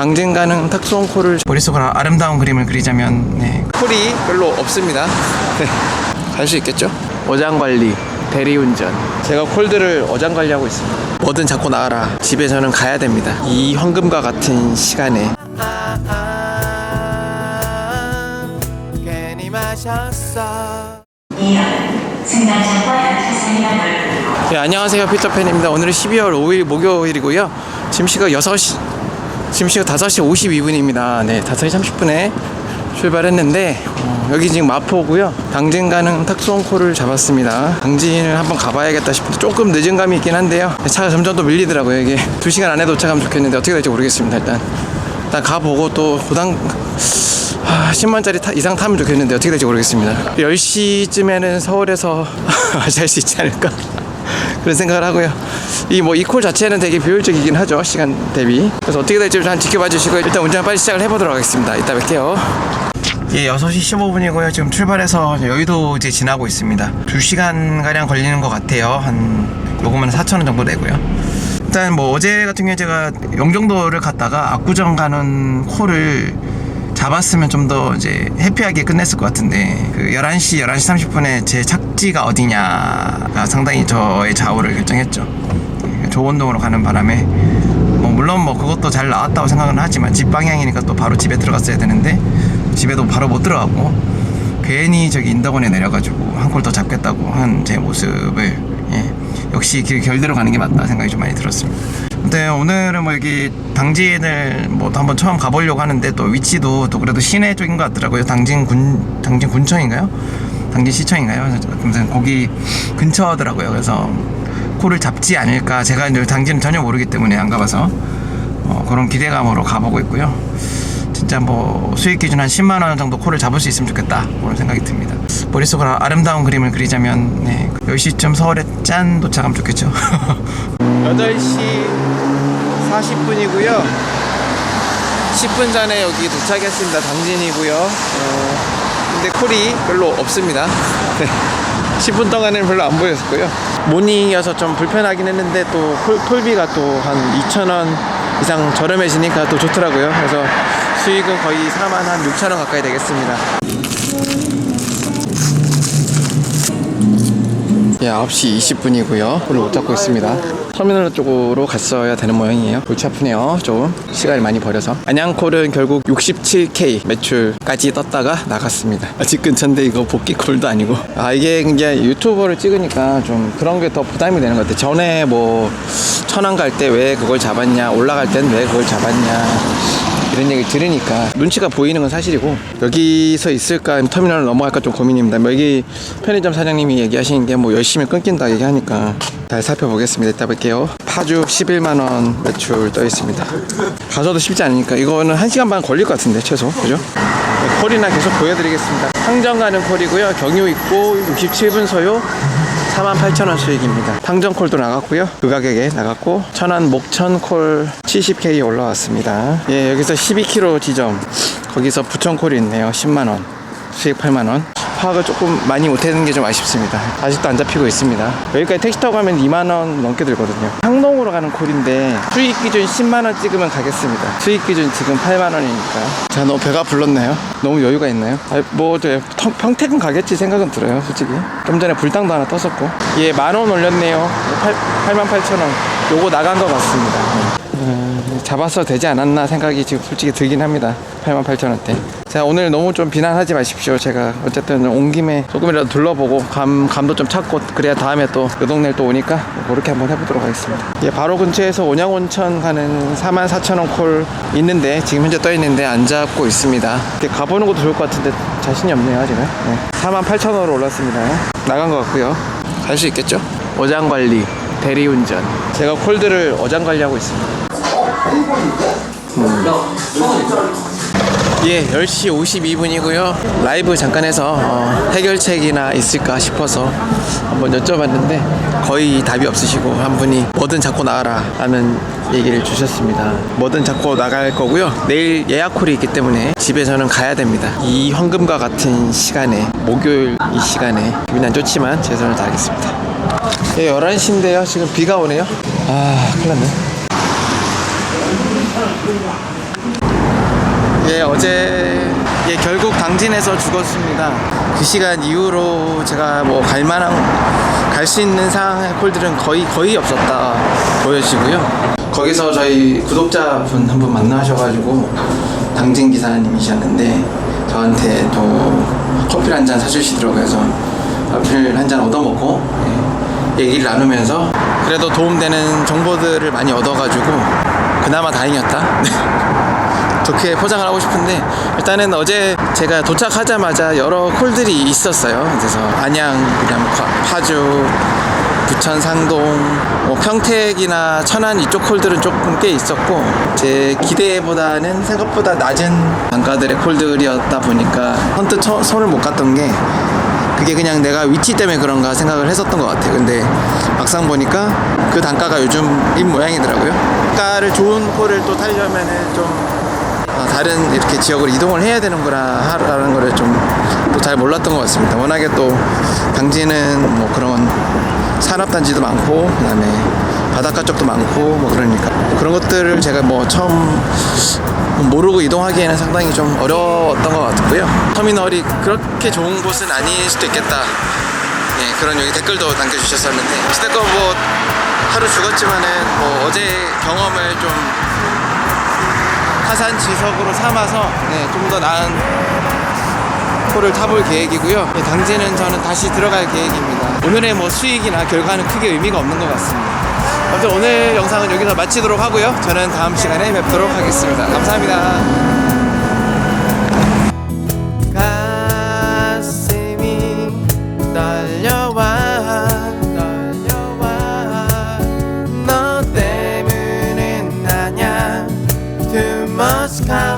당진 가는 탁송콜을 머릿속으로 아름다운 그림을 그리자면 네. 콜이 별로 없습니다. 네. 갈수 있겠죠? 어장 관리, 대리운전. 제가 콜들을 어장 관리하고 있습니다. 뭐든 잡고 나가라. 집에서는 가야 됩니다. 이 황금과 같은 시간에. 괜히 마셨어. 네, 안녕하세요. 피터팬입니다. 오늘은 12월 5일 목요일이고요. 지금 시각 6시, 지금 시각 5시 52분입니다. 네, 5시 30분에 출발했는데, 어, 여기 지금 마포고요. 당진 가는 탁송콜을 잡았습니다. 당진을 한번 가봐야겠다 싶은데 조금 늦은 감이 있긴 한데요. 차가 점점 더 밀리더라고요. 이게 2시간 안에 도착하면 좋겠는데 어떻게 될지 모르겠습니다. 일단. 일단 가보고 또 고당, 아, 10만짜리 타, 이상 타면 좋겠는데 어떻게 될지 모르겠습니다. 10시쯤에는 서울에서 잘 수 있지 않을까? 그런 생각을 하고요. 이 뭐 이 콜 자체는 되게 비효율적이긴 하죠. 시간 대비. 그래서 어떻게 될지 좀 지켜봐 주시고 일단 운전 빨리 시작을 해보도록 하겠습니다. 이따 뵐게요. 예, 6시 15분이고요. 지금 출발해서 여의도 이제 지나고 있습니다. 2시간 가량 걸리는 것 같아요. 한 요금은 4,000원 정도 내고요. 일단 뭐 어제 같은 경우에 제가 영종도를 갔다가 압구정 가는 콜을 잡았으면 좀 더 이제 해피하게 끝냈을 것 같은데 그 11시 11시 30분에 제 착지가 어디냐가 상당히 저의 좌우를 결정했죠. 조원동으로 가는 바람에 뭐 물론 뭐 그것도 잘 나왔다고 생각은 하지만 집 방향이니까 또 바로 집에 들어갔어야 되는데 집에도 바로 못 들어가고 괜히 저기 인덕원에 내려가지고 한 콜 더 잡겠다고 한 제 모습을 예, 역시 길 결대로 가는 게 맞다 생각이 좀 많이 들었습니다. 근데 오늘은 뭐 여기 당진을 뭐 한번 처음 가보려고 하는데 또 위치도 또 그래도 시내 쪽인 것 같더라고요. 당진 군 당진 군청인가요? 당진 시청인가요? 아무튼 거기 근처더라고요. 그래서 콜을 잡지 않을까. 제가 이제 당진은 전혀 모르기 때문에 안 가봐서 어, 그런 기대감으로 가보고 있고요. 진짜 뭐 수익 기준 한 10만 원 정도 콜을 잡을 수 있으면 좋겠다 그런 생각이 듭니다. 머릿속으로 아름다운 그림을 그리자면 네, 10시쯤 서울에 짠 도착하면 좋겠죠. 8시 40분이고요. 10분 전에 여기 도착했습니다. 당진이고요. 어, 근데 콜이 별로 없습니다. 네. 10분 동안은 별로 안 보였고요. 모닝이어서 좀 불편하긴 했는데 또 콜, 콜비가 또 한 2,000원 이상 저렴해지니까 또 좋더라고요. 그래서 수익은 거의 4만 한 6천 원 가까이 되겠습니다. 예, 9시 20분이고요. 오늘 못 잡고 있습니다. 터미널 쪽으로 갔어야 되는 모양이에요. 골치 아프네요. 좀 시간을 많이 버려서. 안양콜은 결국 67K 매출까지 떴다가 나갔습니다. 아, 집 근처인데 이거 복귀 콜도 아니고. 아 이게 이제 유튜버를 찍으니까 좀 그런 게 더 부담이 되는 것 같아요. 전에 뭐 천안 갈 때 왜 그걸 잡았냐, 올라갈 땐 왜 그걸 잡았냐. 이런 얘기 들으니까 눈치가 보이는 건 사실이고 여기서 있을까 터미널을 넘어갈까 좀 고민입니다. 뭐 여기 편의점 사장님이 얘기하시는 게 뭐 열심히 끊긴다 얘기하니까 잘 살펴보겠습니다. 이따 뵐게요. 파주 11만 원 매출 떠 있습니다. 가서도 쉽지 않으니까 이거는 1시간 반 걸릴 것 같은데 최소 그죠? 네, 콜이나 계속 보여드리겠습니다. 항정 가는 콜이고요. 경유 있고 67분 소요 48,000원 수익입니다. 탕정콜도 나갔고요. 그 가격에 나갔고 천안 목천콜 70K 올라왔습니다. 예, 여기서 12km 지점 거기서 부천콜이 있네요. 10만원 수익 8만원 파악을 조금 많이 못하는 게 좀 아쉽습니다. 아직도 안 잡히고 있습니다. 여기까지 택시 타고 가면 2만 원 넘게 들거든요. 항동으로 가는 콜인데 수익 기준 10만 원 찍으면 가겠습니다. 수익 기준 지금 8만 원이니까. 제가 너무 배가 불렀나요? 너무 여유가 있나요? 아, 뭐, 저, 평- 평택은 가겠지 생각은 들어요, 솔직히. 좀 전에 불당도 하나 떴었고. 예, 만 원 올렸네요. 8, 8만 8천 원. 요거 나간 것 같습니다. 음, 잡았어 되지 않았나 생각이 지금 솔직히 들긴 합니다. 8만 8천 원대. 자 오늘 너무 좀 비난하지 마십시오. 제가 어쨌든 온 김에 조금이라도 둘러보고 감 감도 좀 찾고 그래야 다음에 또그 동네를 또 오니까 그렇게 한번 해보도록 하겠습니다. 예 바로 근처에서 온양온천 가는 4만 4천 원콜 있는데 지금 현재 떠 있는데 안 잡고 있습니다. 가보는 것도 좋을 것 같은데 자신이 없네요 지금. 네. 4만 8천 원으로 올랐습니다. 나간 것 같고요. 갈 수 있겠죠? 어장 관리, 대리운전. 제가 콜들을 어장 관리하고 있습니다. 예, 10시 52분이고요. 라이브 잠깐 해서 어, 해결책이나 있을까 싶어서 한번 여쭤봤는데 거의 답이 없으시고 한 분이 뭐든 잡고 나가라 라는 얘기를 주셨습니다. 뭐든 잡고 나갈 거고요. 내일 예약 콜이 있기 때문에 집에서는 가야 됩니다. 이 황금과 같은 시간에 목요일 이 시간에 기분이 안 좋지만 최선을 다하겠습니다. 예, 11시인데요. 지금 비가 오네요. 아, 큰일 났네. 예, 어제 예, 결국 당진에서 죽었습니다. 그 시간 이후로 제가 뭐 갈만한 갈 수 있는 상황의 콜들은 거의 거의 없었다 보여지고요. 거기서 저희 구독자분 한 분 만나셔가지고 당진 기사님이셨는데 저한테 또 커피를 한 잔 사주시더라고요. 그래서 커피를 한 잔 얻어먹고 예, 얘기를 나누면서 그래도 도움되는 정보들을 많이 얻어가지고 그나마 다행이었다. 좋게 포장을 하고 싶은데 일단은 어제 제가 도착하자마자 여러 콜들이 있었어요. 그래서 안양, 그냥 파주, 부천, 상동, 뭐 평택이나 천안 이쪽 콜들은 조금 꽤 있었고 제 기대보다는 생각보다 낮은 단가들의 콜들이었다 보니까 선뜻 처- 손을 못 갔던 게 그게 그냥 내가 위치 때문에 그런가 생각을 했었던 것 같아요. 근데 막상 보니까 그 단가가 요즘인 모양이더라고요. 단가를 좋은 콜을 또 타려면은 좀 어, 다른 이렇게 지역으로 이동을 해야 되는구나 라는 거를 좀 또 잘 몰랐던 것 같습니다. 워낙에 또 당진은 뭐 그런 산업단지도 많고 그다음에 바닷가 쪽도 많고 뭐 그러니까 그런 것들을 제가 뭐 처음 모르고 이동하기에는 상당히 좀 어려웠던 것 같고요. 터미널이 그렇게 좋은 곳은 아닐 수도 있겠다. 예, 그런 여기 댓글도 남겨주셨었는데 어쨌건 뭐 하루 죽었지만은 뭐 어제 경험을 좀 하산 지석으로 삼아서 네, 좀 더 나은 코를 타볼 계획이고요. 네, 당진은 저는 다시 들어갈 계획입니다. 오늘의 뭐 수익이나 결과는 크게 의미가 없는 것 같습니다. 아무튼 오늘 영상은 여기서 마치도록 하고요. 저는 다음 시간에 뵙도록 하겠습니다. 감사합니다. sky.